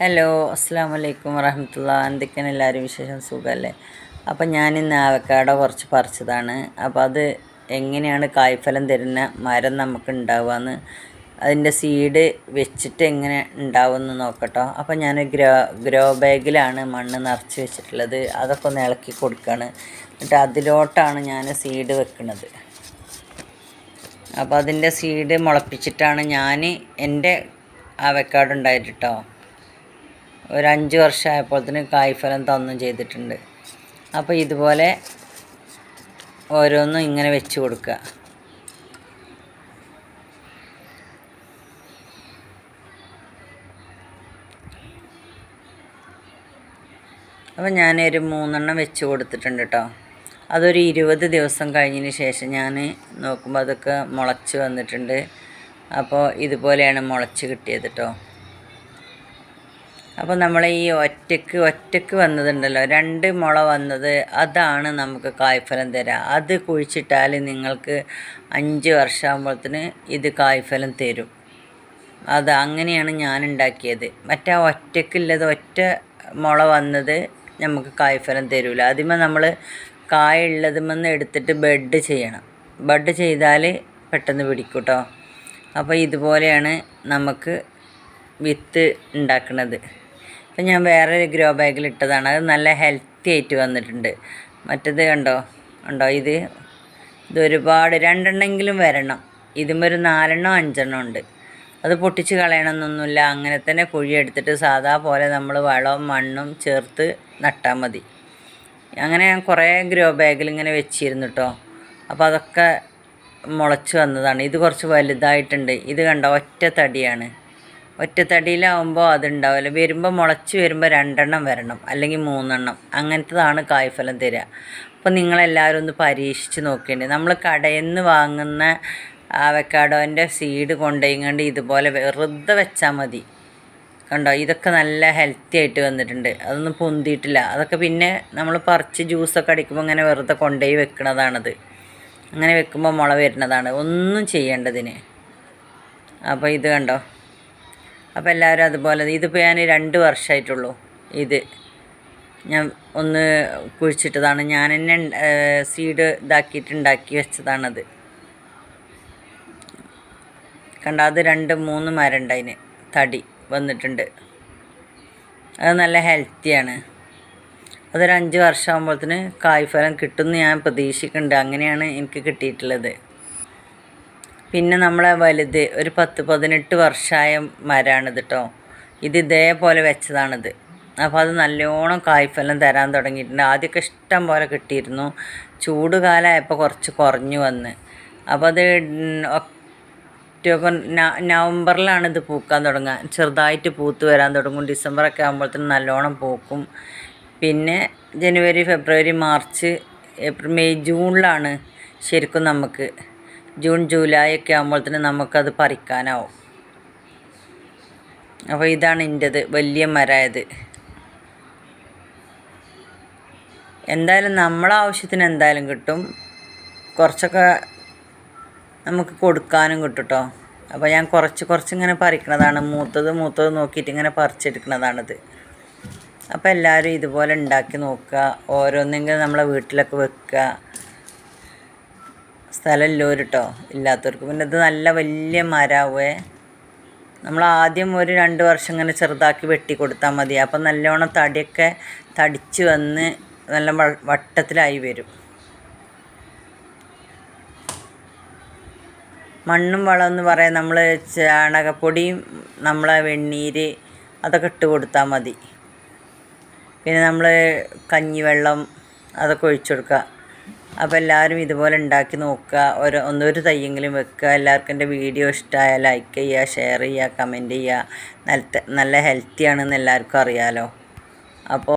Hello അസ്സാം വലൈക്കും വറഹമത്തുള്ള എന്തൊക്കെയാണ് എല്ലാവരും വിശേഷം? സുഖമല്ലേ അപ്പം ഞാൻ ഇന്ന് ആവക്കാട കുറച്ച് പറിച്ചതാണ്. അപ്പോൾ അത് എങ്ങനെയാണ് കായ്ഫലം തരുന്ന മരം നമുക്ക് ഉണ്ടാവുകയെന്ന് അതിന്റെ സീഡ് വെച്ചിട്ട് എങ്ങനെ ഉണ്ടാവുമെന്ന് നോക്കട്ടോ. അപ്പോൾ ഞാൻ ഗ്രോ ഗ്രോ ബാഗിലാണ് മണ്ണ് നിറച്ച് വെച്ചിട്ടുള്ളത്. അതൊക്കെ ഒന്ന് ഇളക്കി കൊടുക്കുകയാണ് എന്നിട്ട് അതിലോട്ടാണ് ഞാൻ സീഡ് വെക്കുന്നത് അപ്പോൾ അതിന്റെ സീഡ് മുളപ്പിച്ചിട്ടാണ് ഞാൻ എന്റെ ആവക്കാട് ഉണ്ടായിട്ട് ഒരു അഞ്ച് വർഷമായപ്പോഴത്തേന് കായ്ഫലം തന്നും ചെയ്തിട്ടുണ്ട്. അപ്പോൾ ഇതുപോലെ ഓരോന്നും ഇങ്ങനെ വെച്ച് കൊടുക്കുക അപ്പോൾ ഞാനൊരു മൂന്നെണ്ണം വെച്ച് കൊടുത്തിട്ടുണ്ട് കേട്ടോ അതൊരു ഇരുപത് ദിവസം കഴിഞ്ഞതിന് ശേഷം ഞാൻ നോക്കുമ്പോൾ അതൊക്കെ മുളച്ച് വന്നിട്ടുണ്ട്. അപ്പോൾ ഇതുപോലെയാണ് മുളച്ച് കിട്ടിയത് കേട്ടോ അപ്പോൾ നമ്മൾ ഈ ഒറ്റയ്ക്ക് ഒറ്റയ്ക്ക് വന്നതുണ്ടല്ലോ. രണ്ട് മുള വന്നത് അതാണ് നമുക്ക് കായ്ഫലം തരാം. അത് കുഴിച്ചിട്ടാൽ നിങ്ങൾക്ക് അഞ്ച് വർഷമാകുമ്പോഴത്തിന് ഇത് കായ്ഫലം തരും. അത് അങ്ങനെയാണ് ഞാൻ ഉണ്ടാക്കിയത് മറ്റേ ഒറ്റക്കുള്ളത് ഒറ്റ മുള വന്നത് നമുക്ക് കായ്ഫലം തരില്ല ആദ്യമേ നമ്മൾ കായ ഉള്ളതുമെന്ന് എടുത്തിട്ട് ബെഡ് ചെയ്യണം. ബെഡ് ചെയ്താൽ പെട്ടെന്ന് പിടിക്കൂട്ടോ. അപ്പോൾ ഇതുപോലെയാണ് നമുക്ക് വിത്ത് ഉണ്ടാക്കുന്നത് അപ്പം ഞാൻ വേറൊരു ഗ്രോ ബാഗിൽ ഇട്ടതാണ്. അത് നല്ല ഹെൽത്തി ആയിട്ട് വന്നിട്ടുണ്ട്. മറ്റത് കണ്ടോ? ഉണ്ടോ ഇത്? ഇത് ഒരുപാട് രണ്ടെണ്ണെങ്കിലും വരണം. ഇതുമൊരു നാലെണ്ണം അഞ്ചെണ്ണം ഉണ്ട്. അത് പൊട്ടിച്ച് കളയണമെന്നൊന്നുമില്ല. അങ്ങനെ തന്നെ കുഴിയെടുത്തിട്ട് സാധാ പോലെ നമ്മൾ വളവും മണ്ണും ചേർത്ത് നട്ടാൽ മതി. അങ്ങനെ ഞാൻ കുറേ ഗ്രോ ബാഗിൽ ഇങ്ങനെ വെച്ചിരുന്നു കേട്ടോ അപ്പോൾ അതൊക്കെ മുളച്ച് വന്നതാണ്. ഇത് കുറച്ച് വലുതായിട്ടുണ്ട്. ഇത് കണ്ട? ഒറ്റ തടിയാണ്. ഒറ്റത്തടിയിലാവുമ്പോൾ അതുണ്ടാവില്ല. വരുമ്പോൾ മുളച്ച് വരുമ്പോൾ രണ്ടെണ്ണം വരണം അല്ലെങ്കിൽ മൂന്നെണ്ണം. അങ്ങനത്തതാണ് കായ്ഫലം തരിക അപ്പോൾ നിങ്ങളെല്ലാവരും ഒന്ന് പരീക്ഷിച്ച് നോക്കേണ്ടി. നമ്മൾ കടയിൽ നിന്ന് വാങ്ങുന്ന അവക്കാഡോന്റെ സീഡ് കൊണ്ടുപോയിങ്ങണ്ട് ഇതുപോലെ വെറുതെ വെച്ചാൽ മതി. കണ്ടോ? ഇതൊക്കെ നല്ല ഹെൽത്തി ആയിട്ട് വന്നിട്ടുണ്ട്. അതൊന്നും പൊന്തിയിട്ടില്ല. അതൊക്കെ പിന്നെ നമ്മൾ പറിച്ച് ജ്യൂസൊക്കെ അടിക്കുമ്പോൾ ഇങ്ങനെ വെറുതെ കൊണ്ടുപോയി വെക്കണതാണത്. അങ്ങനെ വെക്കുമ്പോൾ മുള വരുന്നതാണ്. ഒന്നും ചെയ്യേണ്ടതിന്. അപ്പോൾ ഇത് കണ്ടോ? അപ്പോൾ എല്ലാവരും അതുപോലെ ഇതിപ്പോൾ ഞാൻ രണ്ട് വർഷമായിട്ടുള്ളൂ ഇത്. ഞാൻ ഒന്ന് കുഴിച്ചിട്ടതാണ്. ഞാൻ തന്നെ സീഡ് ഇതാക്കിയിട്ട് ഉണ്ടാക്കി വെച്ചതാണത്. കണ്ട അത് രണ്ട് മൂന്ന് മരണ്ടതിന് തടി വന്നിട്ടുണ്ട്. അത് നല്ല ഹെൽത്തിയാണ് അതൊരു അഞ്ച് വർഷമാകുമ്പോഴത്തേന് കായ്ഫലം കിട്ടുമെന്ന് ഞാൻ പ്രതീക്ഷിക്കുന്നുണ്ട് അങ്ങനെയാണ് എനിക്ക് കിട്ടിയിട്ടുള്ളത്. പിന്നെ നമ്മളെ വലുത് ഒരു പത്ത് പതിനെട്ട് വർഷമായ മരമാണിത് കേട്ടോ ഇത് ഇതേപോലെ വെച്ചതാണിത്. അപ്പോൾ അത് നല്ലോണം കായ്ഫലം തരാൻ തുടങ്ങിയിട്ടുണ്ട്. ആദ്യമൊക്കെ ഇഷ്ടം പോലെ കിട്ടിയിരുന്നു. ചൂട് കാലമായപ്പോൾ കുറച്ച് കുറഞ്ഞു വന്ന്. അപ്പോൾ അത് ഒക്ടോബർ നവംബറിലാണ് ഇത് പൂക്കാൻ തുടങ്ങുക ചെറുതായിട്ട് പൂത്ത് വരാൻ തുടങ്ങും. ഡിസംബറൊക്കെ ആകുമ്പോഴത്തേനും നല്ലോണം പൂക്കും. പിന്നെ ജനുവരി ഫെബ്രുവരി മാർച്ച് ഏപ്രിൽ മെയ് ജൂണിലാണ് ശരിക്കും നമുക്ക് ജൂൺ ജൂലൈ ഒക്കെ ആകുമ്പോഴത്തേന് നമുക്കത് പറിക്കാനാവും. അപ്പോൾ ഇതാണ് എന്റെത് വലിയ മരമായത് എന്തായാലും നമ്മളെ ആവശ്യത്തിന് എന്തായാലും കിട്ടും. കുറച്ചൊക്കെ നമുക്ക് കൊടുക്കാനും കിട്ടും കേട്ടോ അപ്പോൾ ഞാൻ കുറച്ച് കുറച്ച് ഇങ്ങനെ പറിക്കണതാണ്. മൂത്തത് മൂത്തത് നോക്കിയിട്ട് ഇങ്ങനെ പറിച്ചെടുക്കുന്നതാണിത് അപ്പോൾ എല്ലാവരും ഇതുപോലെ ഉണ്ടാക്കി നോക്കുക. ഓരോന്നെങ്കിലും നമ്മളെ വീട്ടിലൊക്കെ വെക്കുക. സ്ഥലമില്ലോര് കേട്ടോ ഇല്ലാത്തവർക്ക്. പിന്നെ ഇത് നല്ല വലിയ മരാവേ. നമ്മൾ ആദ്യം ഒരു രണ്ട് വർഷം ഇങ്ങനെ ചെറുതാക്കി വെട്ടി കൊടുത്താൽ മതി. അപ്പം നല്ലോണം തടിയൊക്കെ തടിച്ച് വന്ന് നല്ല വട്ടത്തിലായി വരും. മണ്ണും വളം എന്ന് പറയാൻ നമ്മൾ ചാണകപ്പൊടിയും നമ്മളെ വെണ്ണീര് അതൊക്കെ ഇട്ട് കൊടുത്താൽ മതി. പിന്നെ നമ്മൾ കഞ്ഞിവെള്ളം അതൊക്കെ ഒഴിച്ചു കൊടുക്കുക. അപ്പോൾ എല്ലാവരും ഇതുപോലെ ഉണ്ടാക്കി നോക്കുക. ഒരു ഒന്നൊരു തയ്യെങ്കിലും വെക്കുക. എല്ലാവർക്കും എന്റെ വീഡിയോ ഇഷ്ടമായാൽ ലൈക്ക് ചെയ്യുക ഷെയർ ചെയ്യുക കമന്റ് ചെയ്യുക. നല്ല നല്ല ഹെൽത്തി ആണെന്ന് എല്ലാവർക്കും അറിയാമല്ലോ അപ്പോൾ